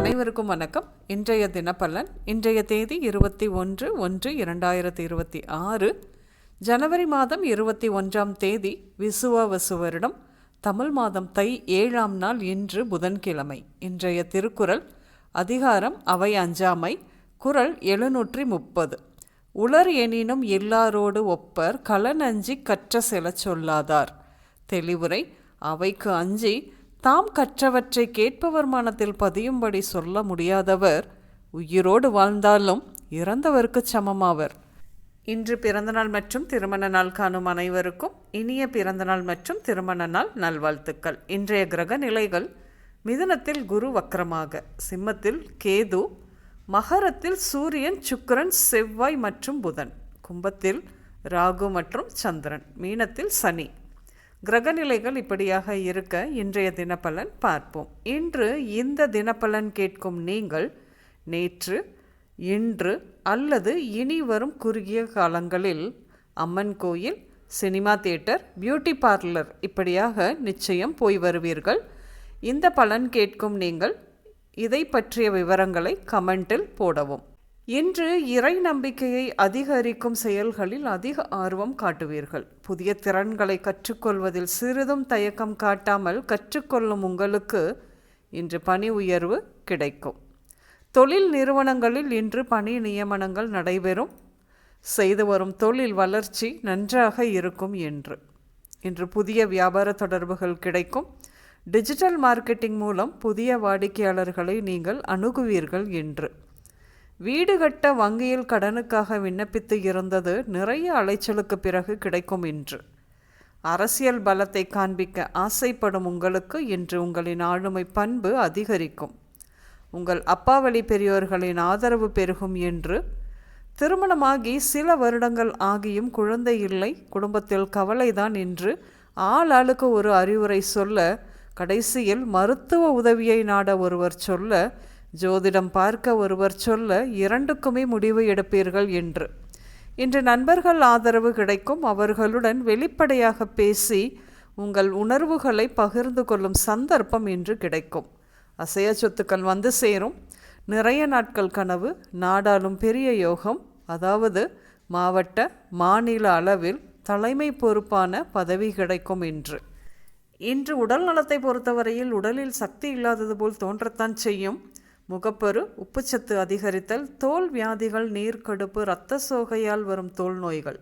அனைவருக்கும் வணக்கம். இன்றைய தினப்பலன் இன்றைய தேதி இருபத்தி ஒன்று ஒன்று இரண்டாயிரத்தி இருபத்தி ஆறு ஜனவரி மாதம் இருபத்தி ஒன்றாம் தேதி விசுவாவசு வருடம் தமிழ் மாதம் தை ஏழாம் நாள் இன்று புதன்கிழமை. இன்றைய திருக்குறள் அதிகாரம் அவை அஞ்சாமை குறள் எழுநூற்றி முப்பது. உலர் எனினும் எல்லாரோடு ஒப்பர் கலனஞ்சி கற்ற செல சொல்லாதார். தெளிவுரை அவைக்கு அஞ்சி தாம் கற்றவற்றை கேட்பவர் மனத்தில் பதியும்படி சொல்ல முடியாதவர் உயிரோடு வாழ்ந்தாலும் இறந்தவருக்குச் சமமாவர். இன்று பிறந்தநாள் மற்றும் திருமண நாள் காணும் அனைவருக்கும் இனிய பிறந்தநாள் மற்றும் திருமண நாள் நல்வாழ்த்துக்கள். இன்றைய கிரக நிலைகள் மிதுனத்தில் குரு வக்கரமாக சிம்மத்தில் கேது மகரத்தில் சூரியன் சுக்கிரன் செவ்வாய் மற்றும் புதன் கும்பத்தில் ராகு மற்றும் சந்திரன் மீனத்தில் சனி கிரகநிலைகள் இப்படியாக இருக்க இன்றைய தினப்பலன் பார்ப்போம். இன்று இந்த தினப்பலன் கேட்கும் நீங்கள் நேற்று இன்று அல்லது இனி வரும் குறுகிய காலங்களில் அம்மன் கோயில் சினிமா தியேட்டர் பியூட்டி பார்லர் இப்படியாக நிச்சயம் போய் வருவீர்கள். இந்த பலன் கேட்கும் நீங்கள் இதை பற்றிய விவரங்களை கமெண்டில் போடவும். இன்று இறை நம்பிக்கையை அதிகரிக்கும் செயல்களில் அதிக ஆர்வம் காட்டுவீர்கள். புதிய திறன்களை கற்றுக்கொள்வதில் சிறிதும் தயக்கம் காட்டாமல் கற்றுக்கொள்ளும் உங்களுக்கு இன்று பணி உயர்வு கிடைக்கும். தொழில் நிறுவனங்களில் இன்று பணி நியமனங்கள் நடைபெறும். செய்து வரும் தொழில் வளர்ச்சி நன்றாக இருக்கும் என்று. இன்று புதிய வியாபார தொடர்புகள் கிடைக்கும். டிஜிட்டல் மார்க்கெட்டிங் மூலம் புதிய வாடிக்கையாளர்களை நீங்கள் அணுகுவீர்கள் என்று. வீடு கட்ட வங்கியில் கடனுக்காக விண்ணப்பித்து இருந்தது நிறைய அலைச்சலுக்கு பிறகு கிடைக்கும் என்று அரசியல் பலத்தை காண்பிக்க ஆசைப்படும் உங்களுக்கு இன்று உங்களின் ஆளுமை பண்பு அதிகரிக்கும். உங்கள் அப்பாவளி பெரியோர்களின் ஆதரவு பெருகும் என்று திருமணமாகி சில வருடங்கள் ஆகியும் குழந்தை இல்லை குடும்பத்தில் கவலைதான் என்று ஆள் ஆளுக்கு ஒரு அறிவுரை சொல்ல கடைசியில் மருத்துவ உதவியை நாட ஒருவர் சொல்ல ஜோதிடம் பார்க்க ஒருவர் சொல்ல இரண்டுக்குமே முடிவு எடுப்பீர்கள் என்று. இன்று நண்பர்கள் ஆதரவு கிடைக்கும் அவர்களுடன் வெளிப்படையாக பேசி உங்கள் உணர்வுகளை பகிர்ந்து கொள்ளும் சந்தர்ப்பம் இன்று கிடைக்கும். அசைய சொத்துக்கள் வந்து சேரும். நிறைய நாட்கள் கனவு நாடாளும் பெரிய யோகம். அதாவது மாவட்ட மாநில அளவில் தலைமை பொறுப்பான பதவி கிடைக்கும் என்று இன்று உடல் நலத்தை பொறுத்தவரையில் உடலில் சக்தி இல்லாதது போல் தோன்றத்தான் செய்யும். முகப்பரு உப்புச்சத்து அதிகரித்தல் தோல் வியாதிகள் நீர்க்கடுப்பு இரத்த சோகையால் வரும் தோல் நோய்கள்.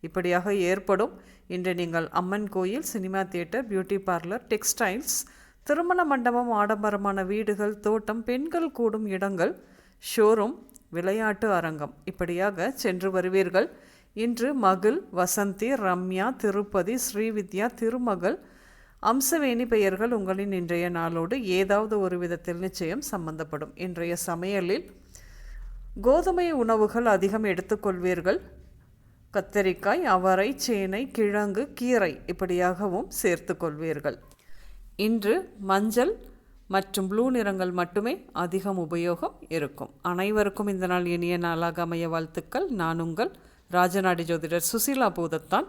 இப்படியாக ஏற்படும். இன்று நீங்கள் அம்மன் கோயில் cinema theatre beauty parlour textiles திருமண மண்டபம் ஆடம்பரமான வீடுகள் தோட்டம் பெண்கள் கூடும் இடங்கள் ஷோரூம் விளையாட்டு அரங்கம். இப்படியாக சென்று வருவீர்கள். இன்று மகிழ் வசந்தி ரம்யா திருப்பதி ஸ்ரீவித்யா திருமகள் அம்சவேணி பெயர்கள் உங்களின் இன்றைய நாளோடு ஏதாவது ஒரு விதத்தில் நிச்சயம் சம்பந்தப்படும். இன்றைய சமையலில் கோதுமை உணவுகள் அதிகம் எடுத்துக்கொள்வீர்கள். கத்தரிக்காய் அவரை சேனை கிழங்கு கீரை இப்படியாகவும் சேர்த்து கொள்வீர்கள் இன்று மஞ்சள் மற்றும் ப்ளூ நிறங்கள் மட்டுமே அதிகம் உபயோகம் இருக்கும். அனைவருக்கும் இந்த நாள் இனிய நாளாக அமைய வாழ்த்துக்கள். நான் உங்கள் ராஜநாடி ஜோதிடர் சுசீலா பூதத்தான்.